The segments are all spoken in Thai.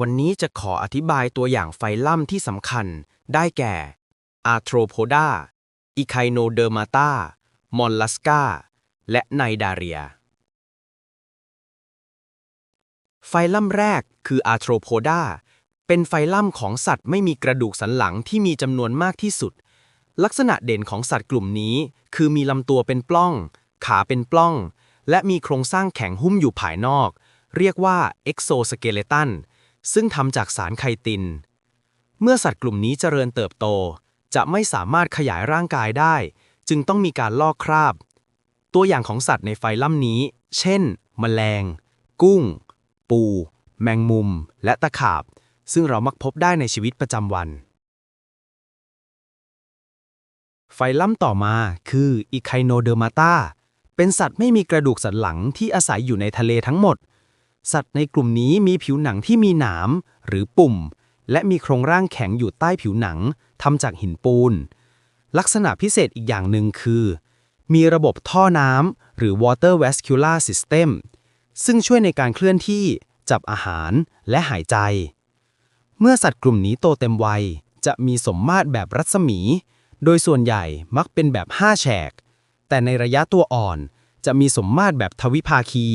วันนี้จะขออธิบายตัวอย่างไฟลัมที่สำคัญ ได้แก่ Arthropoda Echinodermata Mollusca และไนดาเรีย ไฟลัมแรกคือ Arthropoda เป็นไฟลัมของสัตว์ไม่มีกระดูกสันหลังที่มีจำนวนมากที่สุด ลักษณะเด่นของสัตว์กลุ่มนี้ คือมีลำตัวเป็นปล้อง ขาเป็นปล้อง และมีโครงสร้างแข็งหุ้มอยู่ภายนอก เรียกว่า exoskeleton ซึ่ ซึ่งทำจากสารไคติน เมื่อสัตว์กลุ่มนี้เจริญเติบโต จะไม่สามารถขยายร่างกายได้ จึงต้องมีการลอกคราบ ตัวอย่างของสัตว์ในไฟลัมนี้ เช่น แมลง กุ้ง ปู แมงมุม และตะขาบ ซึ่งเรามักพบได้ในชีวิตประจำวัน ไฟลัมต่อมาคืออีไคโนเดอร์มาตาเป็นสัตว์ไม่มีกระดูกสันหลังที่อาศัยอยู่ในทะเลทั้งหมด สัตว์ในกลุ่มนี้มีผิวหนังที่มีหนาม หรือปุ่ม และมีโครงร่างแข็งอยู่ใต้ผิวหนังทำจากหินปูน ลักษณะพิเศษอีกอย่างหนึ่งคือ มีระบบท่อน้ำหรือ water vascular system ซึ่งช่วยในการเคลื่อนที่จับอาหารและหายใจ เมื่อสัตว์กลุ่มนี้โตเต็มวัย จะมีสมมาตรแบบรัศมี โดยส่วนใหญ่มักเป็นแบบ 5 แฉก แต่ในระยะตัวอ่อนจะมีสมมาตรแบบทวิภาคี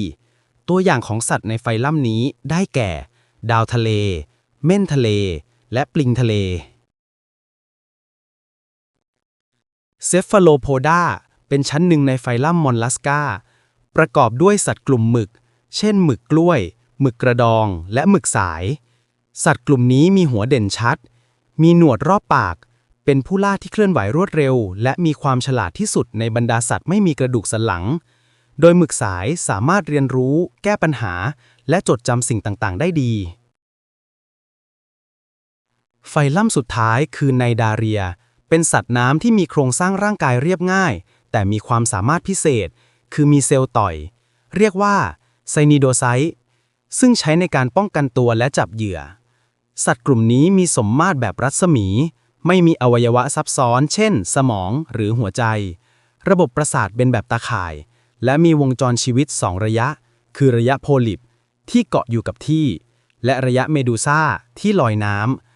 ตัวอย่างของสัตว์ในไฟลัมนี้ได้แก่ ดาวทะเล เม่นทะเล และปลิงทะเลเซฟ a โลโพดาเป็นชั้นหนึ่งในไฟลัมมอนลัสกาประกอบด้วยสัตว์กลุ่มหมึก เช่นหมึกกล้วย หมึกกระดอง และหมึกสาย สัตว์กลุ่มนี้มีหัวเด่นชัด มีหนวดรอบปาก เป็นผู้ล่าที่เคลื่อนไหวรวดเร็ว และมีความฉลาดที่สุดในบรรดาสัตว์ไม่มีกระดูกสันหลัง โดยหมึกสายสามารถเรียนรู้ แก้ปัญหา และจดจำสิ่งต่าง ๆ ได้ดี ไฟลัมสุดท้ายคือไนดาเรีย เป็นสัตว์น้ำที่มีโครงสร้างร่างกายเรียบง่าย แต่มีความสามารถพิเศษ คือมีเซลล์ต่อย เรียกว่าไซนิโดไซต์ซึ่งใช้ในการป้องกันตัวและจับเหยื่อ สัตว์กลุ่มนี้มีสมมาตรแบบรัศมี ไม่มีอวัยวะซับซ้อน เช่น สมองหรือหัวใจ ระบบประสาทเป็นแบบตาข่าย และมีวงจรชีวิต 2 ระยะ คือระยะโพลิปที่เกาะอยู่กับที่ และระยะเมดูซ่าที่ลอยน้ำ